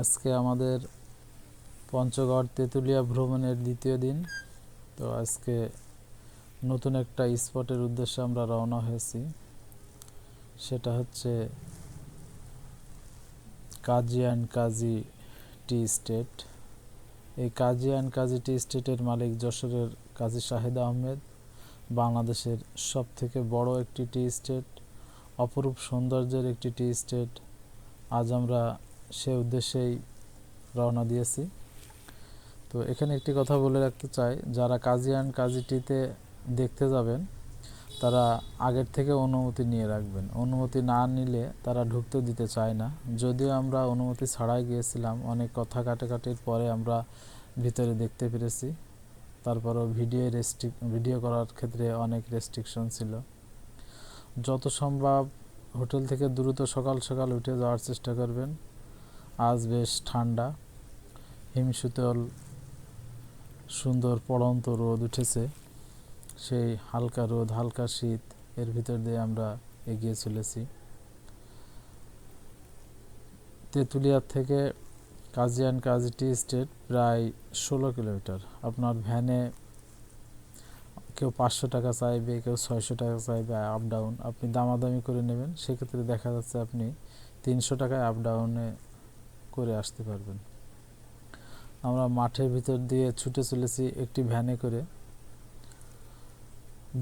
আজকে আমাদের পঞ্চগড় তেঁতুলিয়া ভ্রমণের দ্বিতীয় দিন। তো আজকে নতুন একটা স্পটের উদ্দেশ্যে আমরা রওনা হয়েছি। সেটা হচ্ছে কাজী অ্যান্ড কাজী টি স্টেট। এই কাজী অ্যান্ড কাজী টি স্টেটের মালিক যশোরের কাজী শাহিদ আহমেদ। বাংলাদেশের সব থেকে বড় একটি টি স্টেট, অপরূপ সৌন্দর্যের একটি টি স্টেট। আজ আমরা সে উদ্দেশ্যেই রওনা দিয়েছি। তো এখানে একটি কথা বলে রাখতে চাই, যারা কাজী অ্যান্ড কাজী টিতে দেখতে যাবেন, তারা আগের থেকে অনুমতি নিয়ে রাখবেন। অনুমতি না নিলে তারা ঢুকতে দিতে চায় না। যদিও আমরা অনুমতি ছাড়াই গিয়েছিলাম, অনেক কথা কাটাকাটির পরে আমরা ভিতরে দেখতে পেরেছি। তারপরও ভিডিও রেস্ট্রিক, ভিডিও করার ক্ষেত্রে অনেক রেস্ট্রিকশন ছিল। যত সম্ভব হোটেল থেকে দ্রুত সকাল সকাল উঠে যাওয়ার চেষ্টা করবেন। আজ বেশ ঠান্ডা, হিমশীতল, সুন্দর পড়ন্ত রোদ উঠেছে। সেই হালকা রোদ, হালকা শীত এর ভিতর দিয়ে আমরা এগিয়ে চলেছি। তেঁতুলিয়ার থেকে কাজিয়ান কাজি টি স্টেট প্রায় ষোলো কিলোমিটার। আপনার ভ্যানে কেউ পাঁচশো টাকা চাইবে, কেউ ছয়শো টাকা চাইবে আপ ডাউন আপনি দামাদামি করে নেবেন। সেক্ষেত্রে দেখা যাচ্ছে আপনি তিনশো টাকায় আপ ডাউনে করে আসতে পারবেন। আমরা মাঠের ভিতর দিয়ে ছুটে চলেছি একটি ভ্যানে করে।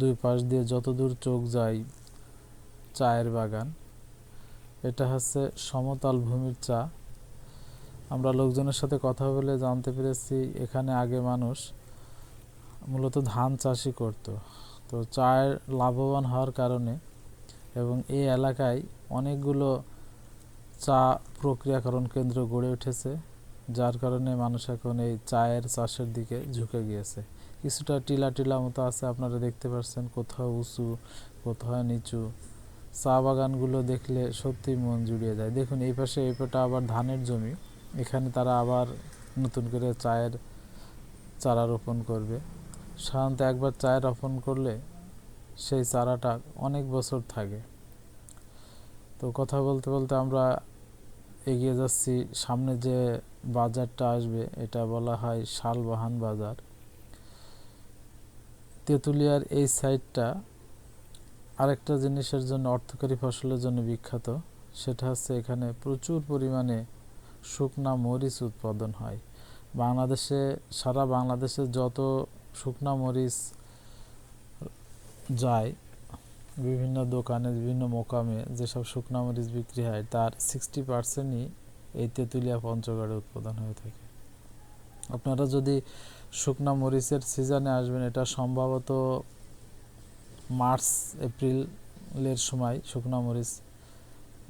দুই পাশ দিয়ে যত দূর চোখ যায় চায়ের বাগান। এটা হচ্ছে সমতল ভূমির চা। আমরা লোকজনের সাথে কথা বলে জানতে পেরেছি, এখানে আগে মানুষ মূলত ধান চাষই করত। তো চায়ের লাভবান হওয়ার কারণে এবং এই এলাকায় অনেকগুলো চা প্রক্রিয়াকরণ কেন্দ্র গড়ে উঠেছে, যার কারণে মানুষ এখন এই চায়ের চাষের দিকে ঝুঁকে গিয়েছে। কিছুটা টিলা টিলা মতো আছে, আপনারা দেখতে পাচ্ছেন কোথাও উঁচু, কোথাও নিচু। চা বাগানগুলো দেখলে সত্যি মন জুড়িয়ে যায়। দেখুন, এই পাশে, এই পাটা আবার ধানের জমি, এখানে তারা আবার নতুন করে চায়ের চারা রোপণ করবে। সাধারণত একবার চায় রোপণ করলে সেই চারাটা অনেক বছর থাকে। তো কথা বলতে বলতে আমরা এগিয়ে যাচ্ছি। সামনে যে বাজারটা আসবে, এটা বলা হয় শালবাহান বাজার। তেঁতুলিয়ার এই সাইডটা আরেকটা জিনিসের জন্য, অর্থকারী ফসলের জন্য বিখ্যাত। সেটা হচ্ছে এখানে প্রচুর পরিমাণে শুকনা মরিচ উৎপাদন হয়। বাংলাদেশে, সারা বাংলাদেশে যত শুকনা মরিচ যায় বিভিন্ন দোকানে বিভিন্ন মোকামে যেসব শুকনা মরিচ বিক্রি হয়, তার সিক্সটি পার্সেন্টই এই তেঁতুলিয়া পঞ্চগড়ে উৎপাদন হয়ে থাকে। আপনারা যদি শুকনা মরিচের সিজনে আসবেন, এটা সম্ভবত মার্চ, এপ্রিলের সময় শুকনা মরিচ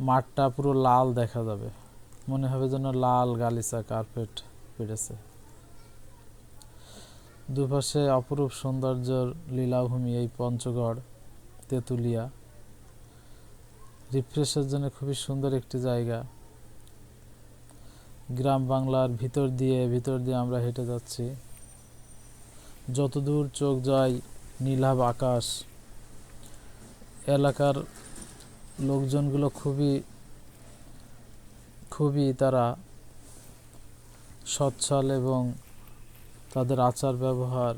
মাঠটা পুরো লাল দেখা যাবে। মনে হবে যেন লাল গালিচা কার্পেট পেরেছে দুপাশে অপরূপ সৌন্দর্যর লীলাভূমি এই পঞ্চগড়। তেঁতুলিয়া। রিফ্রেশের জন্য খুবই সুন্দর একটি জায়গা। গ্রাম বাংলার ভিতর দিয়ে ভিতর দিয়ে আমরা হেঁটে যাচ্ছি। যতদূর চোখ যায়, নীলাভ আকাশ। এলাকার লোকজনগুলো খুবই খুবই তারা সচ্ছল এবং তাদের আচার ব্যবহার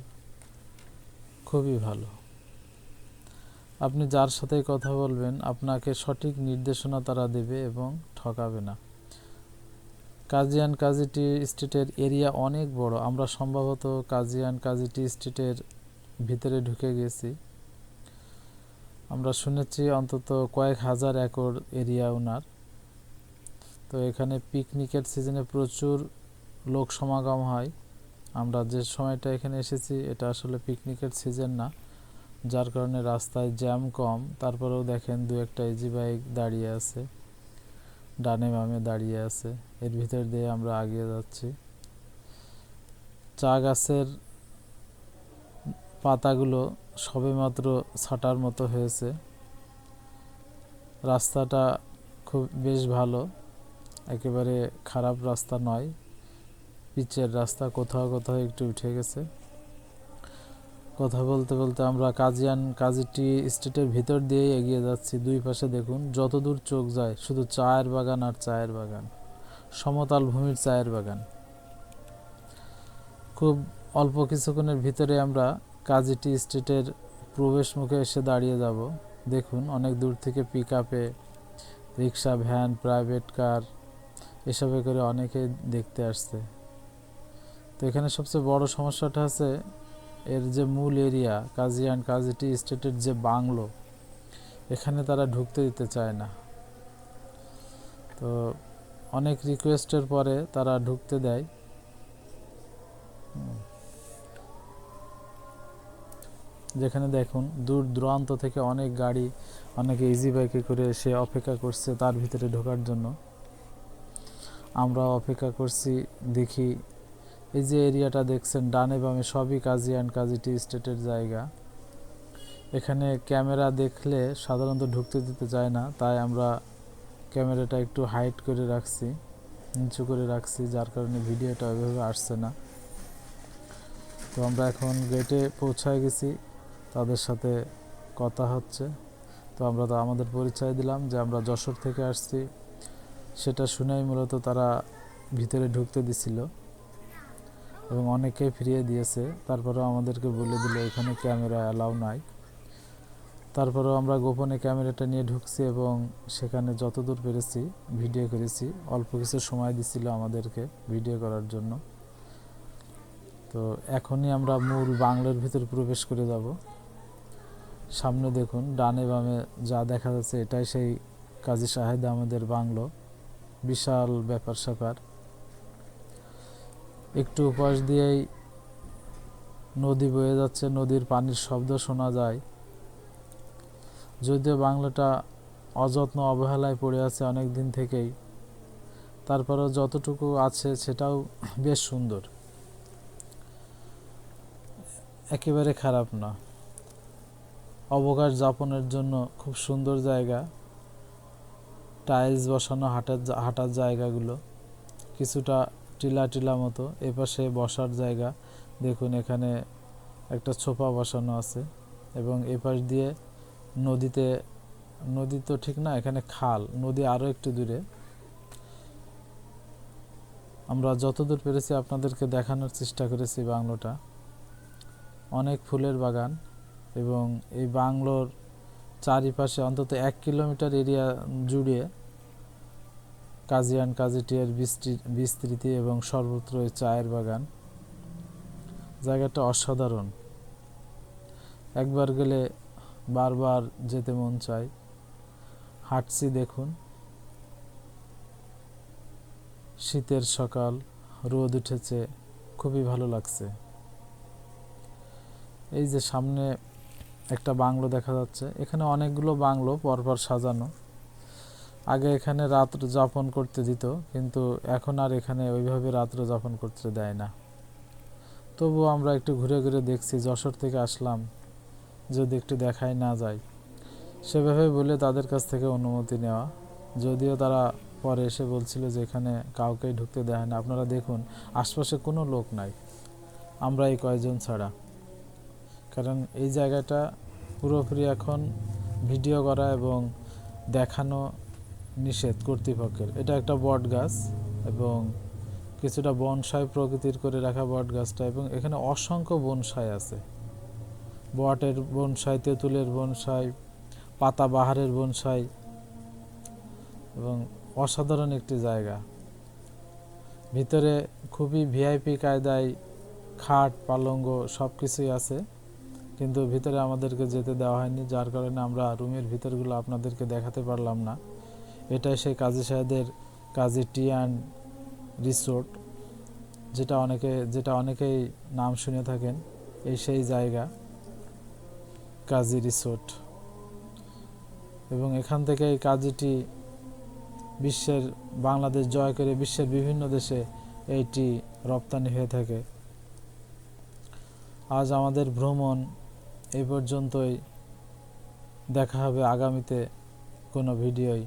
খুবই ভালো। আপনি যার সাথে কথা বলবেন, আপনাকে সঠিক নির্দেশনা তারা দেবে এবং ঠকাবে না। কাজিয়ান কাজি টি স্টেটের এরিয়া অনেক বড়। আমরা সম্ভবত কাজিয়ান কাজি টি স্টেটের ভিতরে ঢুকে গেছি। আমরা শুনেছি অন্তত কয়েক হাজার একর এরিয়া ওনার তো এখানে পিকনিকের সিজনে প্রচুর লোক সমাগম হয়। আমরা যে সময়টা এখানে এসেছি, এটা আসলে পিকনিকের সিজন না। যার কারণে রাস্তায় জ্যাম কম। তারপরেও দেখেন দু একটা ইজি বাইক দাঁড়িয়ে আছে। ডানে বামে দাঁড়িয়ে আছে। এর ভিতর দিয়ে আমরা আগিয়ে যাচ্ছি। চা গাছের পাতাগুলো সবেমাত্র ছাটার মতো হয়েছে। রাস্তাটা খুব বেশ ভালো। একেবারে খারাপ রাস্তা নয়। পিচের রাস্তা কোথাও কোথাও একটু উঠে গেছে। কথা বলতে বলতে আমরা কাজিয়ান কাজিটি স্টেটের ভিতর দিয়েই এগিয়ে যাচ্ছি। দুই পাশে দেখুন, যতদূর চোখ যায়, শুধু চায়ের বাগান আর চায়ের বাগান। সমতল ভূমির চায়ের বাগান। খুব অল্প কিছুক্ষণের ভিতরে আমরা কাজী টি স্টেটের প্রবেশ মুখে এসে দাঁড়িয়ে যাব। দেখুন, অনেক দূর থেকে পিক আপে রিক্সা ভ্যান, প্রাইভেট কার, এসবে করে অনেকে দেখতে আসছে। তো এখানে সবচেয়ে বড় সমস্যাটা আছে এর যে মূল এরিয়া কাজী অ্যান্ড কাজী টি স্টেটের যে বাংলো, এখানে তারা ঢুকতে দিতে চায় না। তো অনেক রিকোয়েস্টের পরে তারা ঢুকতে দেয়। যেখানে দেখুন, দূর দূরান্ত থেকে অনেক গাড়ি, অনেকে ইজি বাইকে করে সে অপেক্ষা করছে তার ভিতরে ঢোকার জন্য। আমরা অপেক্ষা করছি, দেখি এই যে এরিয়াটা দেখছেন, ডানে বামে সবই কাজী অ্যান্ড কাজী টি স্টেটের জায়গা। এখানে ক্যামেরা দেখলে সাধারণত ঢুকতে দিতে চায় না, তাই আমরা ক্যামেরাটা একটু হাইট করে রাখছি, নিচু করে রাখছি, যার কারণে ভিডিওটা ওইভাবে আসছে না। তো আমরা এখন গেটে পৌঁছায় গেছি, তাদের সাথে কথা হচ্ছে। তো আমরা তো আমাদের পরিচয় দিলাম যে আমরা যশোর থেকে আসছি। সেটা শুনেই মূলত তারা ভিতরে ঢুকতে দিছিল। এবং অনেকে ফিরিয়ে দিয়েছে। তারপরেও আমাদেরকে বলে দিল, এখানে ক্যামেরা অ্যালাউ নাই। তারপরেও আমরা গোপনে ক্যামেরাটা নিয়ে ঢুকছি এবং সেখানে যতদূর পেরেছি ভিডিও করেছি। অল্প কিছু সময় দিছিল আমাদেরকে ভিডিও করার জন্য। তো এখনই আমরা মূল বাংলার ভিতর প্রবেশ করে যাব। সামনে দেখুন, ডানে বামে যা দেখা যাচ্ছে এটাই সেই কাজী শাহেদ আমাদের বাংলো। বিশাল ব্যাপার স্যাপার একটু উপাস দিয়েই নদী বয়ে যাচ্ছে, নদীর পানির শব্দ শোনা যায়। যদিও বাংলাটা অযত্ন অবহেলায় পড়ে আছে অনেক দিন থেকেই, তারপরেও যতটুকু আছে সেটাও বেশ সুন্দর। একেবারে খারাপ না। অবকাশ যাপনের জন্য খুব সুন্দর জায়গা। টাইলস বসানো, হাঁটার হাঁটার জায়গাগুলো। কিছুটা টিলা টিলা মতো এপাশে বসার জায়গা। দেখুন এখানে একটা ছোপা বসানো আছে এবং এপাশ দিয়ে নদীতে, নদী তো ঠিক না, এখানে খাল, নদী আরও একটু দূরে। আমরা যতদূর পেরেছি আপনাদেরকে দেখানোর চেষ্টা করেছি বাংলোটা। অনেক ফুলের বাগান এবং এই বাংলোর চারিপাশে অন্তত এক কিলোমিটার এরিয়া জুড়ে কাজী অ্যান্ড কাজীটিয়ার বিস্তৃ- বিস্তৃতি এবং সর্বত্র চায়ের বাগান। জায়গাটা অসাধারণ। একবার গেলে বারবার যেতে মন চায়। হাঁটছি দেখুন। শীতের সকাল, রোদ উঠেছে, খুবই ভালো লাগছে। এই যে সামনে একটা বাংলো দেখা যাচ্ছে। এখানে অনেকগুলো বাংলো পরপর সাজানো। আগে এখানে রাত্র যাপন করতে দিত, কিন্তু এখন আর এখানে ওইভাবে রাত্র যাপন করতে দেয় না। তবুও আমরা একটু ঘুরে ঘুরে দেখছি, যশোর থেকে আসলাম, যদি একটু দেখাই না যায়। সেভাবে বলে তাদের কাছ থেকে অনুমতি নেওয়া। যদিও তারা পরে এসে বলছিল যে এখানে কাউকেই ঢুকতে দেয় না। আপনারা দেখুন, আশপাশে কোনো লোক নাই। আমরা এই কয়জন ছাড়া। কারণ এই জায়গাটা পুরোপুরি এখন ভিডিও করা এবং দেখানো নিষেধ কর্তৃপক্ষের। এটা একটা বট গাছ এবং কিছুটা বনসাই প্রকৃতির করে রাখা বট গাছটা এবং এখানে অসংখ্য বনসাই আছে। বটের বনসাই, তেঁতুলের বনসাই পাতাবাহারের বনসাই এবং অসাধারণ একটি জায়গা। ভিতরে খুবই ভিআইপি কায়দায় খাট, পালঙ্গ সব কিছুই আছে, কিন্তু ভিতরে আমাদেরকে যেতে দেওয়া হয়নি, যার কারণে আমরা রুমের ভিতরগুলো আপনাদেরকে দেখাতে পারলাম না। এটাই সেই কাজী সাহেদের কাজী টি অ্যান্ড রিসোর্ট, যেটা অনেকে, যেটা অনেকেই নাম শুনে থাকেন, এই সেই জায়গা, কাজী রিসোর্ট। এবং এখান থেকে এই কাজীটি বিশ্বের, বাংলাদেশ জয় করে বিশ্বের বিভিন্ন দেশে এইটি রপ্তানি হয়ে থাকে। আজ আমাদের ভ্রমণ এই পর্যন্তই। দেখা হবে আগামীতে কোনো ভিডিওয়।